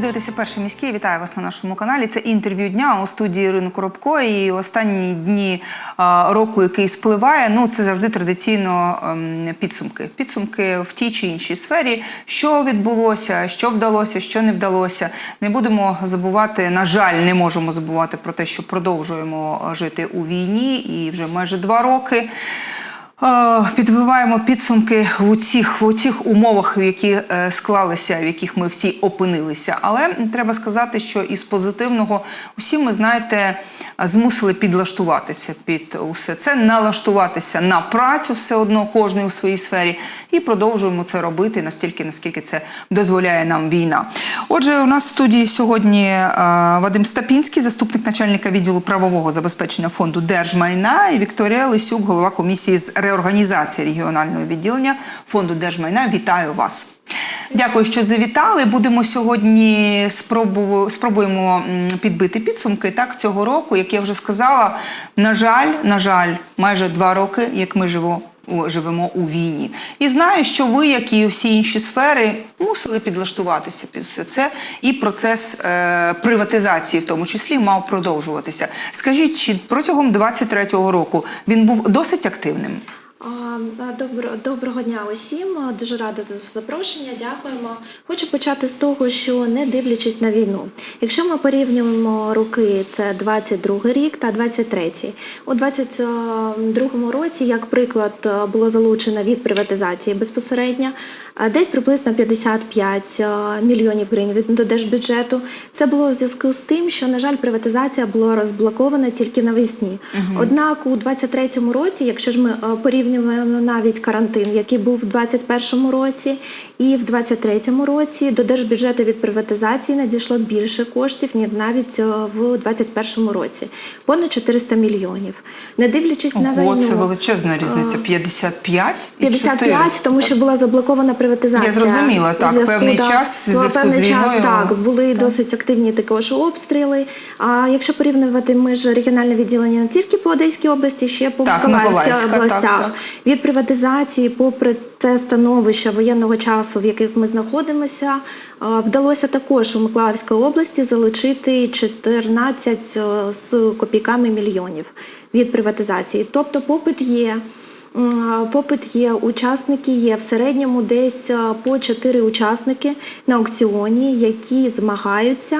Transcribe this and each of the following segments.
дивитеся перший міський. Вітаю вас на нашому каналі. Це інтерв'ю дня у студії Ірини Коробко. І останні дні року, який спливає, ну це завжди традиційно ем, підсумки. Підсумки в тій чи іншій сфері, що відбулося, що вдалося, що не вдалося. Не будемо забувати. На жаль, не можемо забувати про те, що продовжуємо жити у війні, і вже майже два роки. Підбиваємо підсумки в цих, в цих умовах, в які е, склалися, в яких ми всі опинилися. Але треба сказати, що із позитивного усі ми знаєте, змусили підлаштуватися під усе це, налаштуватися на працю все одно, кожен у своїй сфері, і продовжуємо це робити настільки, наскільки це дозволяє нам війна. Отже, у нас в студії сьогодні е, Вадим Стапінський, заступник начальника відділу правового забезпечення фонду держмайна, і Вікторія Лисюк, голова комісії з реорганізації регіонального відділення фонду держмайна. Вітаю вас. Дякую, що завітали. Будемо сьогодні спробу, спробуємо підбити підсумки так цього року. Як я вже сказала, на жаль, на жаль, майже два роки, як ми живемо. Живемо у війні, і знаю, що ви, як і всі інші сфери, мусили підлаштуватися під все це, і процес е, приватизації, в тому числі, мав продовжуватися. Скажіть, чи протягом 23-го року він був досить активним? А, Добро, доброго дня усім. Дуже рада за запрошення. Дякуємо. Хочу почати з того, що не дивлячись на війну, якщо ми порівнюємо роки, це 22 рік та 23. У 22 році, як приклад, е, було залучено від приватизації безпосередньо е, десь приблизно 55 е, мільйонів гривень від до держбюджету. Це було в зв'язку з тим, що на жаль, приватизація була розблокована тільки навесні. Однак у 23-му році, якщо ж ми е, навіть карантин, який був в 21-му році, і в 23-му році до держбюджету від приватизації надійшло більше коштів, ніж навіть е, в 21-му році, понад 400 мільйонів. Не дивлячись на Ого, війну, це величезна різниця. 55 і 55, 400. тому що була заблокована приватизація. Я зрозуміла, так, певний да, час була зв'язку з певний час. Так, були досить активні також обстріли. А якщо порівнювати, ми ж регіональне відділення не тільки по Одеській області, ще по Так, Миколаївській областях. так, так. Від приватизації, попри те становище воєнного часу, в яких ми знаходимося, вдалося також у Миколаївській області залучити 14 е, з копійками мільйонів від приватизації. Тобто попит є. Попит є, учасники є в середньому десь по 4 учасники на аукціоні, які змагаються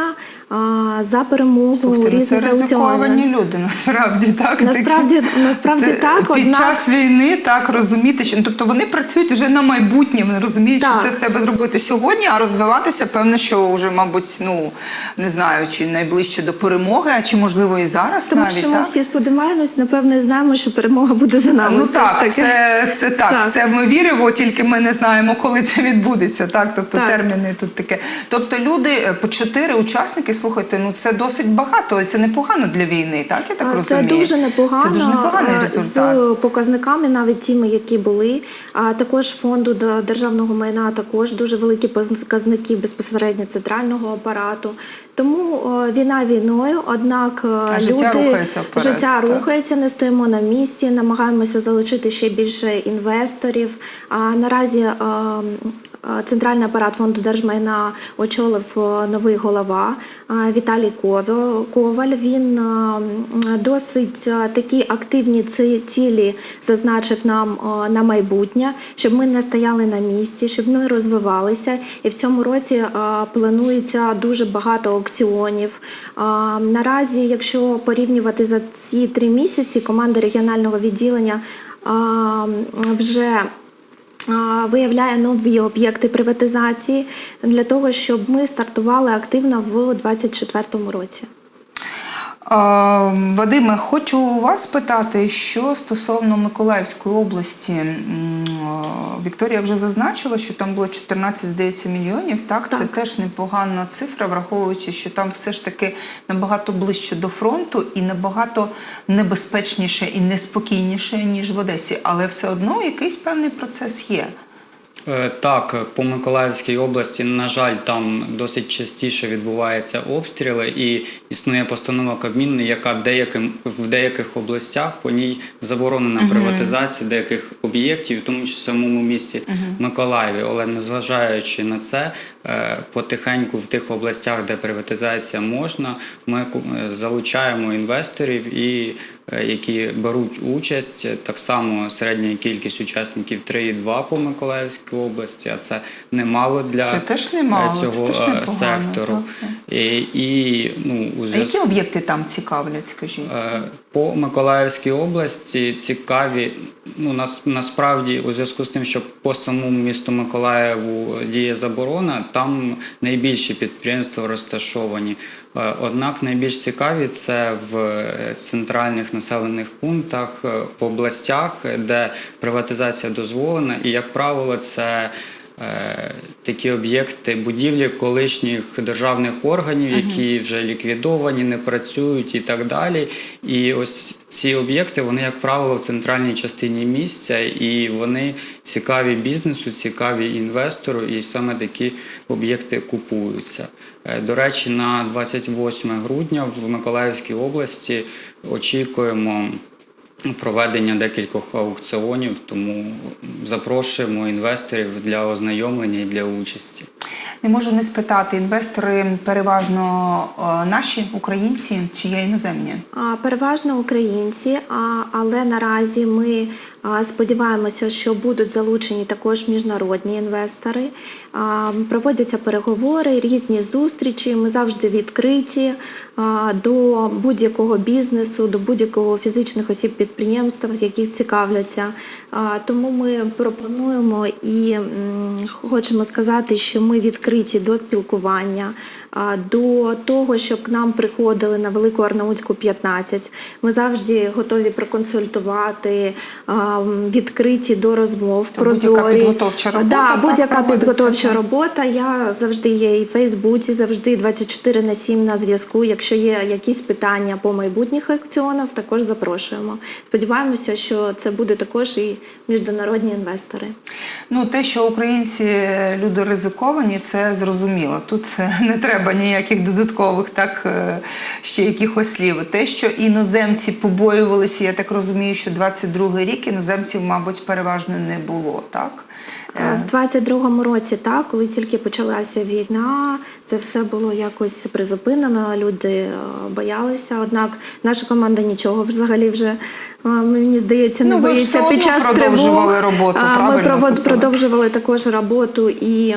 за перемогу Слухайте, ну, це ризиковані люди, насправді так. Насправді- насправді Це так, Під однак- час війни так розуміти, що ну, тобто вони працюють вже на майбутнє, вони розуміють, Так. що це з себе зробити сьогодні, а розвиватися, певно, що вже, мабуть, ну не знаю, чи найближче до перемоги, а чи можливо і зараз Тому навіть що ми так. всі сподіваємось, напевно, знаємо, що перемога буде за нами. Ну ж так, це, це так, Так. Це ми віримо, тільки ми не знаємо, коли це відбудеться. Так, тобто Так. терміни тут таке. Тобто люди е, по чотири учасники, слухайте, ну це досить багато, це непогано для війни. Так я так А, розумію. Це дуже непогано. Це дуже непоганий результат. З показниками, навіть тими, які були. А також фонду державного майна також дуже великі показники безпосередньо центрального апарату. Тому о, війна війною, однак е, А люди життя рухається вперед, життя рухається, не стоїмо на місці, намагаємося ще більше інвесторів. А наразі е, е, центральний апарат фонду держмайна очолив е, новий голова Віталій Коваль. Він досить такі активні цілі зазначив нам на майбутнє, щоб ми не стояли на місці, щоб ми розвивалися. І в цьому році планується дуже багато аукціонів. Наразі, якщо порівнювати за ці три місяці, команда регіонального відділення вже виявляє нові об'єкти приватизації для того, щоб ми стартували активно в 2024 році. Вадиме, хочу вас спитати, що стосовно Миколаївської області. Вікторія вже зазначила, що там було 14, здається, мільйонів. Так, це теж непогана цифра, враховуючи, що там все ж таки набагато ближче до фронту і набагато небезпечніше і неспокійніше, ніж в Одесі. Але все одно якийсь певний процес є. Е, Так, по Миколаївській області, на жаль, там досить частіше відбуваються обстріли, і існує постанова Кабміну, яка деяким в деяких областях по ній заборонена приватизація деяких об'єктів, в тому числі в самому місті Миколаєві. Але незважаючи на це, потихеньку в тих областях, де приватизація можна, ми е, залучаємо інвесторів, і, е, які беруть участь. Так само середня кількість учасників 3,2 по Миколаївській області, а це немало для Це теж немало, е, це цього теж е, непогано, сектору. так, І, і ну, у А які об'єкти там цікавлять, скажіть? Е, По Миколаївській області цікаві. Ну нас насправді у зв'язку з тим, що по самому місту Миколаєву діє заборона, там найбільші підприємства розташовані. Е, Однак найбільш цікаві це в е, центральних населених пунктах, е, в областях, де приватизація дозволена, і як правило, це такі об'єкти будівлі колишніх державних органів, які вже ліквідовані, не працюють і так далі. І ось ці об'єкти, вони, як правило, в центральній частині місця, і вони цікаві бізнесу, цікаві інвестору, і саме такі об'єкти купуються. Е, До речі, на 28 грудня в Миколаївській області очікуємо проведення декількох аукціонів, тому запрошуємо інвесторів для ознайомлення і для участі. Не можу не спитати, інвестори переважно е, наші українці чи є іноземні? Переважно українці, але наразі ми сподіваємося, що будуть залучені також міжнародні інвестори. Проводяться переговори, різні зустрічі. Ми завжди відкриті до будь-якого бізнесу, до будь-якого фізичних осіб підприємств, яких цікавляться. Тому ми пропонуємо і хочемо сказати, що ми відкриті до спілкування, до того, щоб к нам приходили на Велику Арнаутську 15. Ми завжди готові проконсультувати, відкриті до розмов. То будь-яка підготовча робота, Да, будь-яка підготовча робота. Я завжди є і в Фейсбуці, завжди 24 на 7 на зв'язку. Якщо є якісь питання по майбутніх аукціонах, також запрошуємо. Сподіваємося, що це буде також і міжнародні інвестори. Ну, те, що українці е, люди ризиковані, це зрозуміло. Тут е, не треба ніяких додаткових, так е, ще якихось слів. Те, що іноземці побоювалися, я так розумію, що 22-й рік іноземців, мабуть, переважно не було, так? Е, В 22-му році, так, коли тільки почалася війна, це все було якось призупинено. Люди е, боялися. Однак наша команда нічого взагалі вже е, мені здається не Ну, боїться під час продовжували тривог. роботу, правильно? Ми Тобто- продовжували також роботу, і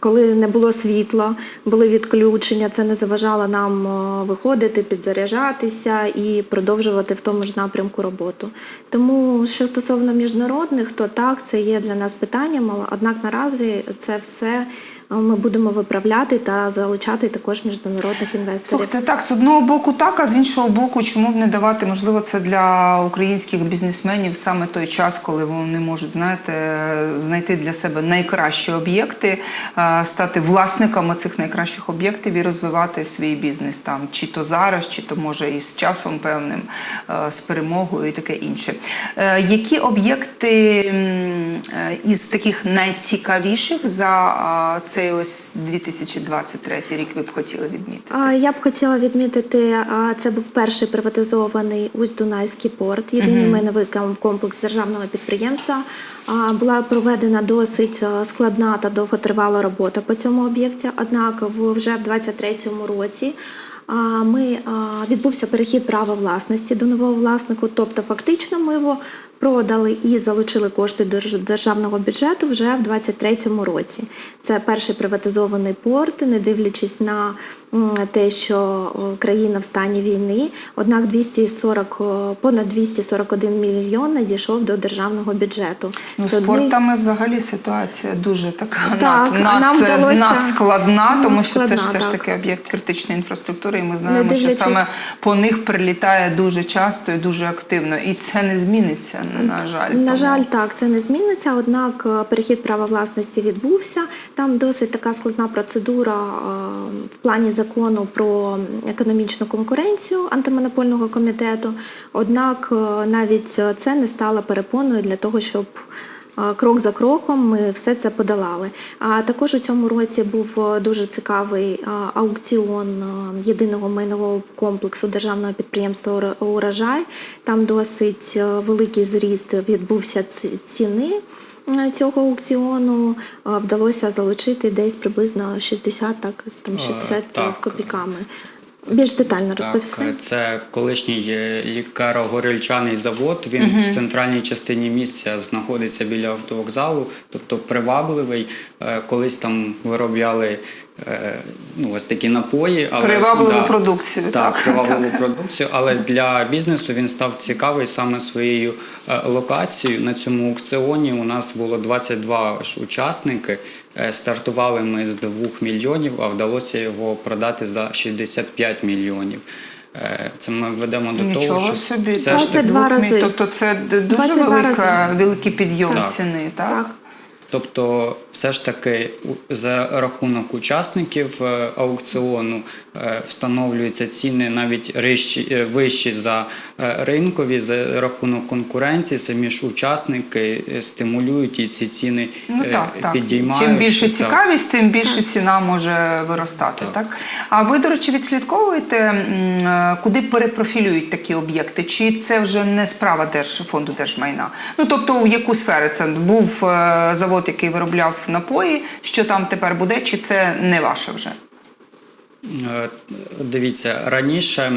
коли не було світла, були відключення. Це не заважало нам виходити, підзаряджатися і продовжувати в тому ж напрямку роботу. Тому що стосовно міжнародних, то так це є для нас питанням. Але Однак наразі це все ми будемо виправляти та залучати також міжнародних інвесторів. Слухайте, так, з одного боку так, а з іншого боку, чому б не давати, можливо, це для українських бізнесменів саме той час, коли вони можуть, знаєте, знайти для себе найкращі об'єкти, е, стати власниками цих найкращих об'єктів і розвивати свій бізнес там, чи то зараз, чи то може і з часом певним, е, з перемогою і таке інше. Е, Які об'єкти із таких найцікавіших за е, цей ось 2023 рік ви б хотіли відмітити? Я б хотіла відмітити, це був перший приватизований Усть-Дунайський порт, єдиний майновий ком- комплекс державного підприємства. Була проведена досить складна та довготривала робота по цьому об'єкті. Однак в- вже в 2023 році ми відбувся перехід права власності до нового власнику. Тобто, фактично, ми його продали і залучили кошти до державного бюджету вже в 2023 році. Це перший приватизований порт, не дивлячись на те, що країна в стані війни. Однак 240, о, понад 241 мільйон надійшов до державного бюджету. Ну, з портами взагалі ситуація дуже така Так, над, над, вдалося- надскладна, тому що це ж все ж таки об'єкт критичної інфраструктури, і ми знаємо, що саме по них прилітає дуже часто і дуже активно. І це не зміниться, на жаль. На жаль, так, це не зміниться. Однак е, перехід права власності відбувся. Там досить така складна процедура е, в плані закону про економічну конкуренцію антимонопольного комітету. Однак е, навіть це не стало перепоною для того, щоб крок за кроком ми все це подолали. А також у цьому році був е, дуже цікавий аукціон е, єдиного майнового комплексу державного підприємства «Ура- Урожай. Там досить е, великий зріст відбувся ці- ціни. цього аукціону вдалося залучити десь приблизно 60, так, там 60 так. з копійками. Більш детально розповісти. Так, це колишній е, лікаро-горільчаний завод. Він в центральній частині місця знаходиться біля автовокзалу, тобто привабливий. Е, Колись там виробляли е, ну, ось такі напої. Але, Привабливу продукцію, Так, так. привабливу продукцію, але для бізнесу він став цікавий саме своєю е, локацією. На цьому аукціоні у нас було 22 ж учасники. Е, Стартували ми з 2 мільйонів, а вдалося його продати за 65 мільйонів. Е, Це ми ведемо до того, що собі. ж Це таки, два рази. Тобто це дуже велика, рази. великий підйом Так. ціни, так? Так. Тобто, все ж таки, за рахунок учасників е, аукціону е, встановлюються ціни навіть рищі- е, вищі за ринкові, за рахунок конкуренції. Самі ж учасники стимулюють і ці ціни Ну так, так. підіймають. Чим більше Так. цікавість, тим більше ціна може виростати. Так. Так. А ви, до речі, відслідковуєте, куди перепрофілюють такі об'єкти? Чи це вже не справа держ, фонду держмайна? Ну тобто, в яку сферу це був е, завод, який виробляв напої, що там тепер буде, чи це не ваше вже? Е, Дивіться, раніше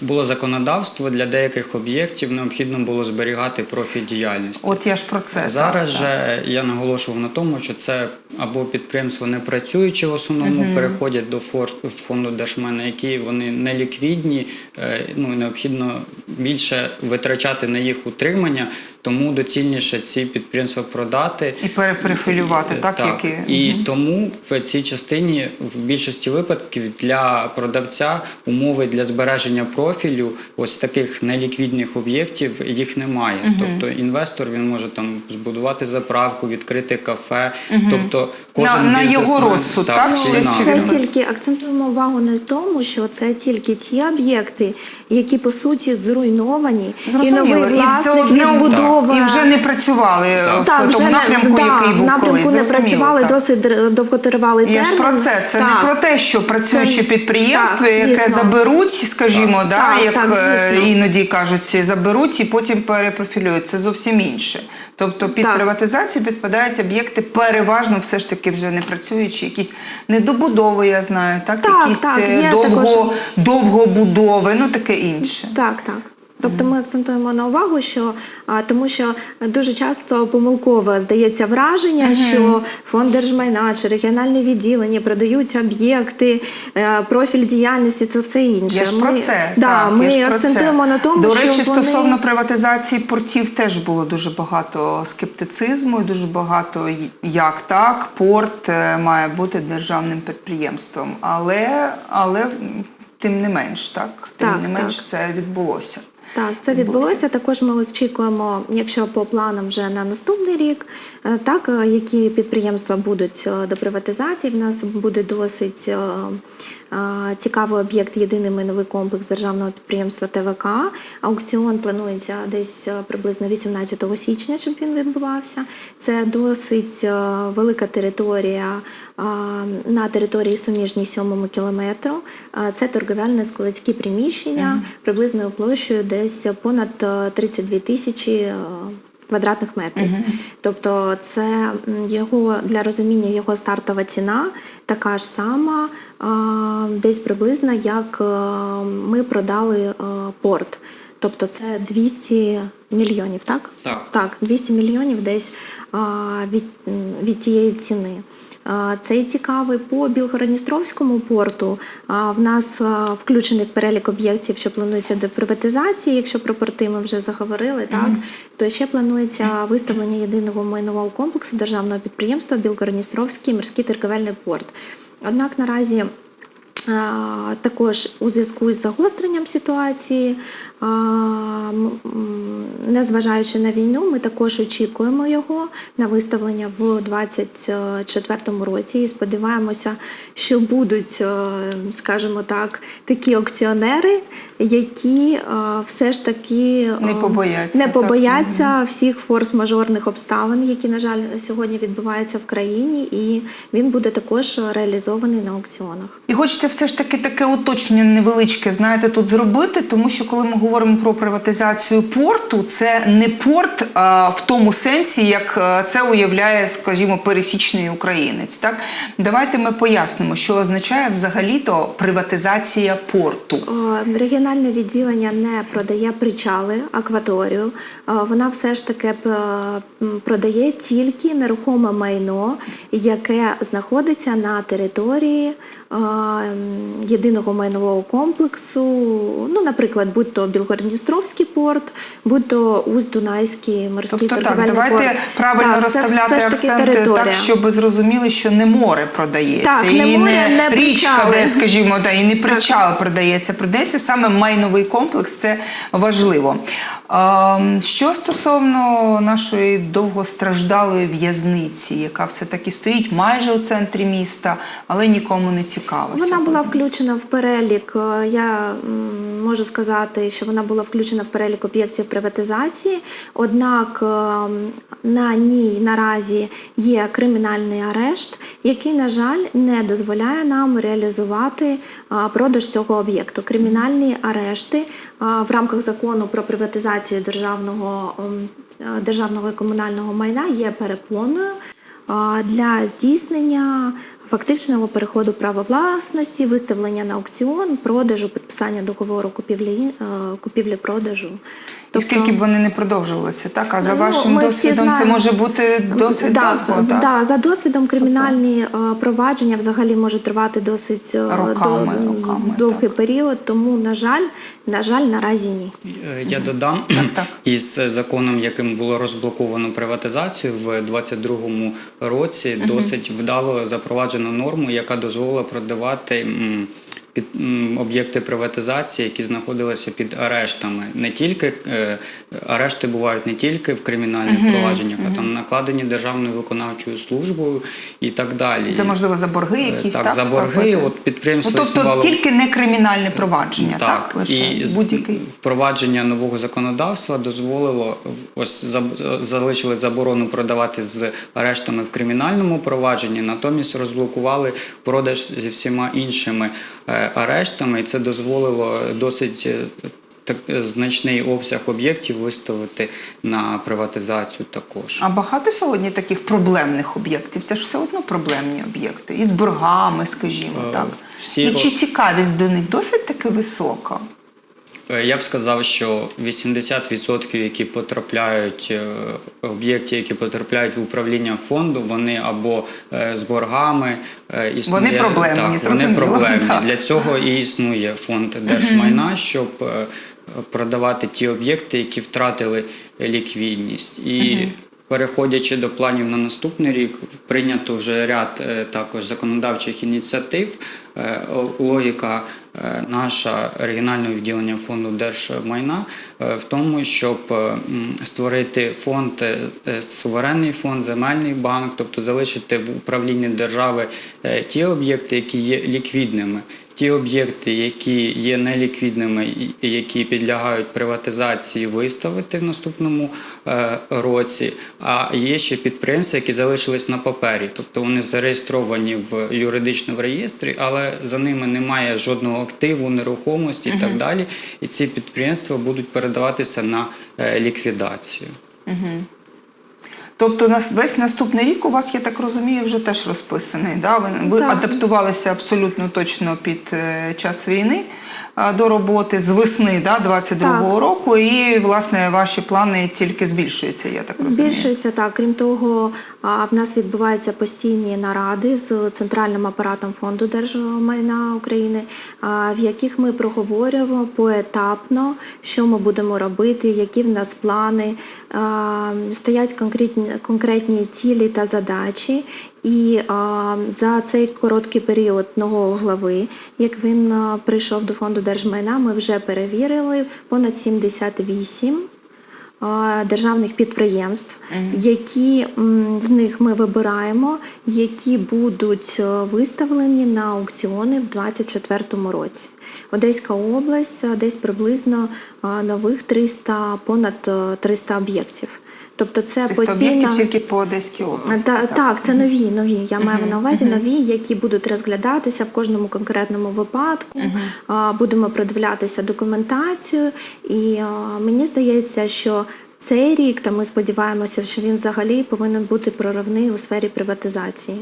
було законодавство для деяких об'єктів необхідно було зберігати профіль діяльності. От я ж про це Зараз так, же я наголошував на тому, що це або підприємства не працюючі в основному переходять до фонду держмайна, які вони не ліквідні, е, ну необхідно більше витрачати на їх утримання, тому доцільніше ці підприємства продати. І перепрофілювати, так, так які- і тому в цій частині в більшості випадків для продавця умови для збереження профілю ось таких неліквідних об'єктів їх немає. Тобто інвестор він може там збудувати заправку, відкрити кафе. Тобто кожен На- на його розсуд, так, інакше. чи Це тільки акцентуємо увагу на тому, що це тільки ті об'єкти, які по суті зруйновані, і Зрозуміло, і все власник одно відбудовує. і вже не працювали в Так, вже тому не- напрямку, да, який в був напрямку колись. не працювали так. досить довготривалий Я ж про це. Це Так. не про те, що працюючі підприємство, так, яке заберуть, скажімо, Так. да, Так, як так, е, іноді кажуть, заберуть і потім перепрофілюють. Це зовсім інше. Тобто під Так. приватизацію підпадають об'єкти переважно все ж таки вже не працюючі, якісь недобудови, я знаю, так, Так, якісь так, е, довго, також. довгобудови, ну таке інше. Так, так. Тобто ми акцентуємо на увагу, що а, тому що дуже часто помилково здається враження, що фонд держмайна чи регіональне відділення продають об'єкти, е, профіль діяльності, це все інше. Я ж про це. да, так, ми я ж про акцентуємо це. на тому, До що речі, вони... стосовно приватизації портів теж було дуже багато скептицизму, і дуже багато як так, порт е, має бути державним підприємством. Але, але тим не менш, так, тим Так, не менш так. це відбулося. Так, це відбулося. Також ми очікуємо, якщо по планам вже на наступний рік, е, так е, які підприємства будуть е, до приватизації. В нас буде досить цікавий об'єкт єдиний майновий комплекс державного підприємства ТВК. Аукціон планується десь е, приблизно 18 січня, щоб він відбувався. Це досить е, велика територія на території суміжній сьомому кілометру. Це торговельно-складські приміщення приблизною площею десь понад е, 32 тисячі е, квадратних метрів. Тобто, це його для розуміння його стартова ціна така ж сама, десь приблизно як е, ми продали е, порт. Тобто це 200 мільйонів, так? Так. Так, 200 мільйонів десь від, від тієї ціни. Цей цікавий по Білгородністровському порту. В нас включений в перелік об'єктів, що планується до приватизації. Якщо про порти ми вже заговорили, так то ще планується виставлення єдиного майнового комплексу державного підприємства Білгородністровський морський торговельний порт. Однак наразі Також у зв'язку з загостренням ситуації, незважаючи на війну, ми також очікуємо його на виставлення в 2024 році. І сподіваємося, що будуть, е, скажімо так, такі акціонери, які е, все ж таки е, Не побояться, не так. побояться всіх форс-мажорних обставин, які, на жаль, сьогодні відбуваються в країні, і він буде також реалізований на аукціонах. І хочеться все ж таки таке уточнення невеличке, знаєте, тут зробити, тому що коли ми говоримо про приватизацію. порту це не порт а, в тому сенсі, як це уявляє, скажімо, пересічний українець. Так давайте ми пояснимо, що означає взагалі-то приватизація порту. Регіональне відділення не продає причали, акваторію. Вона все ж таки продає тільки нерухоме майно, яке знаходиться на території єдиного майнового комплексу. Ну, наприклад, будь то Білгородністровський порт, будь то Усть-Дунайський морський Тобто так, торговельний давайте правильно Так, розставляти таки акценти територія. так, щоб зрозуміли, що не море продається, Так, і не море, не річка, причали. де, скажімо, да, і не причал продається. Продається саме майновий комплекс, це важливо. Ем, Що стосовно нашої довгостраждалої в'язниці, яка все-таки стоїть майже у центрі міста, але нікому не цікава. Вона. Була включена в перелік. е, Я можу сказати, що вона була включена в перелік об'єктів приватизації. Однак е, на ній наразі є кримінальний арешт, який, на жаль, не дозволяє нам реалізувати е, продаж цього об'єкту. Кримінальні арешти в рамках закону про приватизацію державного, державного і комунального майна є перепоною для здійснення фактичного переходу права власності, виставлення на аукціон, продажу, підписання договору купівлі, е, купівлі-продажу. І скільки б вони не продовжувалися, так? А за Ну, вашим досвідом це знаємо. може бути досить да, довго, так? Да, за досвідом кримінальні е, провадження взагалі можуть тривати досить е, Роками, до- роками, довгий так. період, тому, на жаль, на жаль, наразі ні. Е, Я додам так. із законом, яким було розблоковано приватизацію в 2022 році, досить вдало запроваджено норму, яка дозволила продавати. Під об'єкти приватизації, які знаходилися під арештами, не тільки е, арешти бувають не тільки в кримінальних провадженнях, а там накладені державною виконавчою службою і так далі. Це можливо за борги Е, якісь так, так, за борги. От підприємство Ну, тобто існувало- тільки не кримінальне провадження, так, так, лише і будь-який. впровадження нового законодавства дозволило ось за- залишили заборону продавати з арештами в кримінальному провадженні, натомість розблокували продаж зі всіма іншими е, арештами, і це дозволило досить. е, Так значний обсяг об'єктів виставити на приватизацію також. А багато сьогодні таких проблемних об'єктів. Це ж все одно проблемні об'єкти. І з боргами, скажімо, Е, так. всі І чи цікавість до них досить таки висока? Е, Я б сказав, що 80% які потрапляють об'єкти, об'єктів, які потрапляють в управління фонду, вони або е, з боргами е, існує Вони проблемні, так, вони проблемні. так. Для цього і існує фонд держмайна, щоб е, продавати ті об'єкти, які втратили ліквідність. І Переходячи до планів на наступний рік, прийнято вже ряд е, також законодавчих ініціатив. Е, Логіка е, наша регіонального відділення фонду держмайна в тому, щоб створити фонд, суверенний фонд, земельний банк, тобто залишити в управлінні держави ті об'єкти, які є ліквідними. Ті об'єкти, які є неліквідними і які підлягають приватизації, виставити в наступному е, році. А є ще підприємства, які залишились на папері, тобто вони зареєстровані в юридичному реєстрі, але за ними немає жодного активу, нерухомості і так далі. І ці підприємства будуть передаватися на е, ліквідацію. Тобто весь наступний рік у вас, я так розумію, вже теж розписаний. Да? Ви, ви Так. адаптувалися абсолютно точно під е, час війни е, до роботи з весни да, 22-го року, і власне ваші плани тільки збільшуються, я так розумію. Збільшується так. Крім того, в нас відбуваються постійні наради з центральним апаратом фонду держмайна України, в яких ми проговорюємо поетапно, що ми будемо робити, які в нас плани. Стоять конкретні, конкретні цілі та задачі. І а, за цей короткий період нового глави, як він а, прийшов до фонду держмайна, ми вже перевірили понад 78 а, державних підприємств, які з них ми вибираємо, які будуть е, виставлені на аукціони в 2024 році. Одеська область е, десь приблизно е, нових 300, понад е, 300 об'єктів. Тобто це постійно тільки по Одеській області. Та- так. це нові, нові. Я маю на увазі мгм. нові, які будуть розглядатися в кожному конкретному випадку. А, Будемо продивлятися документацію, і мені здається, що цей рік, та ми сподіваємося, що він взагалі повинен бути проривний у сфері приватизації.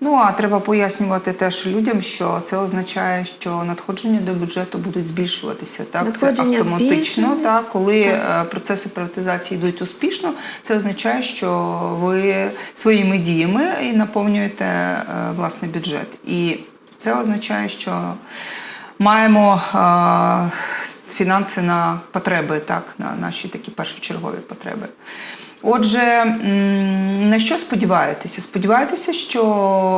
Ну а треба пояснювати теж людям, що це означає, що надходження до бюджету будуть збільшуватися. Так, це автоматично. Так, коли Так. е, процеси приватизації йдуть успішно, це означає, що ви своїми діями і наповнюєте е, власний бюджет. І це означає, що маємо е, фінанси на потреби, так, на наші такі першочергові потреби. Отже, на що сподіваєтеся? Сподіваєтеся, що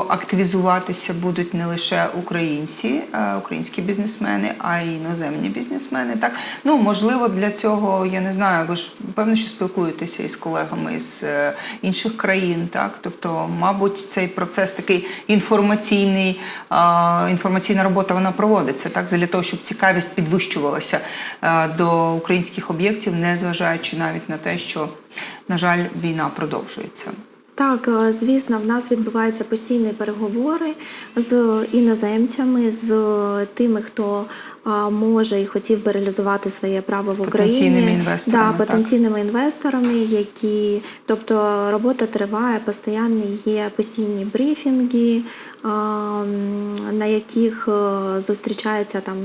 активізуватися будуть не лише українці, е, українські бізнесмени, а й іноземні бізнесмени. Так, ну можливо, для цього я не знаю. Ви ж певно, що спілкуєтеся із колегами з е, інших країн. Так, тобто, мабуть, цей процес такий інформаційний, е, інформаційна робота вона проводиться так, для того, щоб цікавість підвищувалася до українських об'єктів, незважаючи навіть на те, що на жаль, війна продовжується. Так, е, звісно, в нас відбуваються постійні переговори з іноземцями, з тими, хто може і хотів би реалізувати своє право З в Україні. потенційними інвесторами, Да, так. інвесторами, які, тобто робота триває, постійно є постійні брифінги, на яких е, зустрічаються там,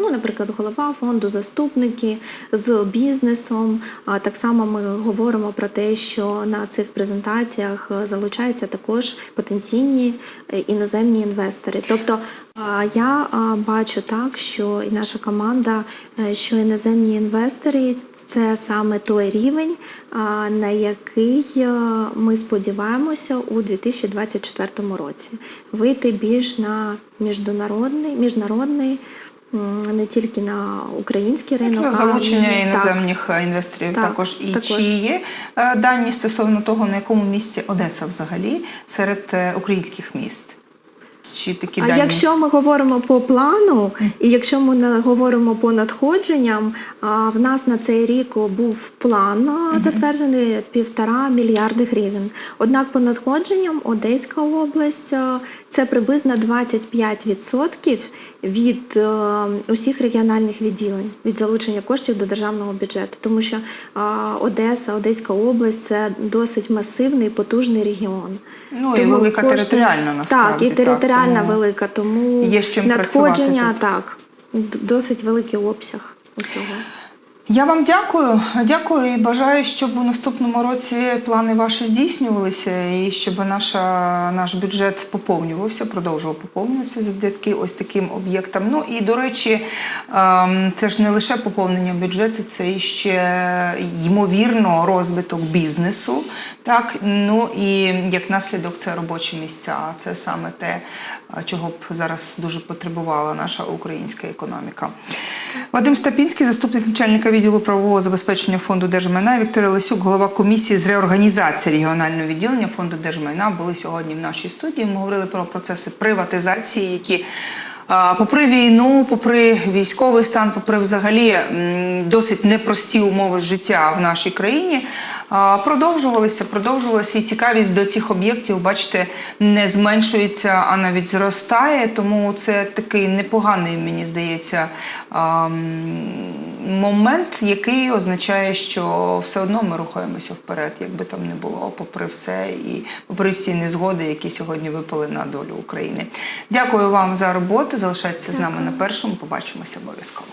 ну, наприклад, голова фонду, заступники з бізнесом. Так само ми говоримо про те, що на цих презентаціях е, залучаються також потенційні е, іноземні інвестори. Тобто я бачу так, що і наша команда, е, що іноземні інвестори це саме той рівень, на який е, ми сподіваємося у 2024 році вийти більш на міжнародний, міжнародний, не тільки на український ринок, Ну, а залучення так. іноземних е, інвесторів Так, також. І також. чи є дані стосовно того, на якому місці Одеса взагалі серед українських міст? Чи такі А дані? якщо ми говоримо по плану, і якщо ми не говоримо по надходженням, а в нас на цей рік був план затверджений півтора мільярди гривень. Однак по надходженням Одеська область це приблизно 25% від е, усіх регіональних відділень від залучення коштів до державного бюджету, тому що а, Одеса, Одеська область це досить масивний потужний регіон. Ну, і велика територіально, насправді, Так, і так, територіальна тому велика, тому є з чим надходження працювати тут. так, досить великий обсяг усього. Я вам дякую. Дякую і бажаю, щоб у наступному році плани ваші здійснювалися і щоб наша, наш бюджет поповнювався, продовжував поповнюватися завдяки ось таким об'єктам. Ну і до речі, ем, це ж не лише поповнення бюджету, це ще ймовірно розвиток бізнесу. Так, ну і як наслідок це робочі місця. Це саме те, чого б зараз дуже потребувала наша українська економіка. Вадим Стапінський, заступник начальника відділу правового забезпечення фонду держмайна, Вікторія Лисюк, голова комісії з реорганізації регіонального відділення фонду держмайна, були сьогодні в нашій студії. Ми говорили про процеси приватизації, які Попри війну, попри військовий стан, попри взагалі досить непрості умови життя в нашій країні, продовжувалися, продовжувалися і цікавість до цих об'єктів, бачите, не зменшується, а навіть зростає. Тому це такий непоганий, мені здається, момент, який означає, що все одно ми рухаємося вперед, як би там не було, попри все і попри всі незгоди, які сьогодні випали на долю України. Дякую вам за роботу. Залишайтеся з нами на першому. Побачимося обов'язково.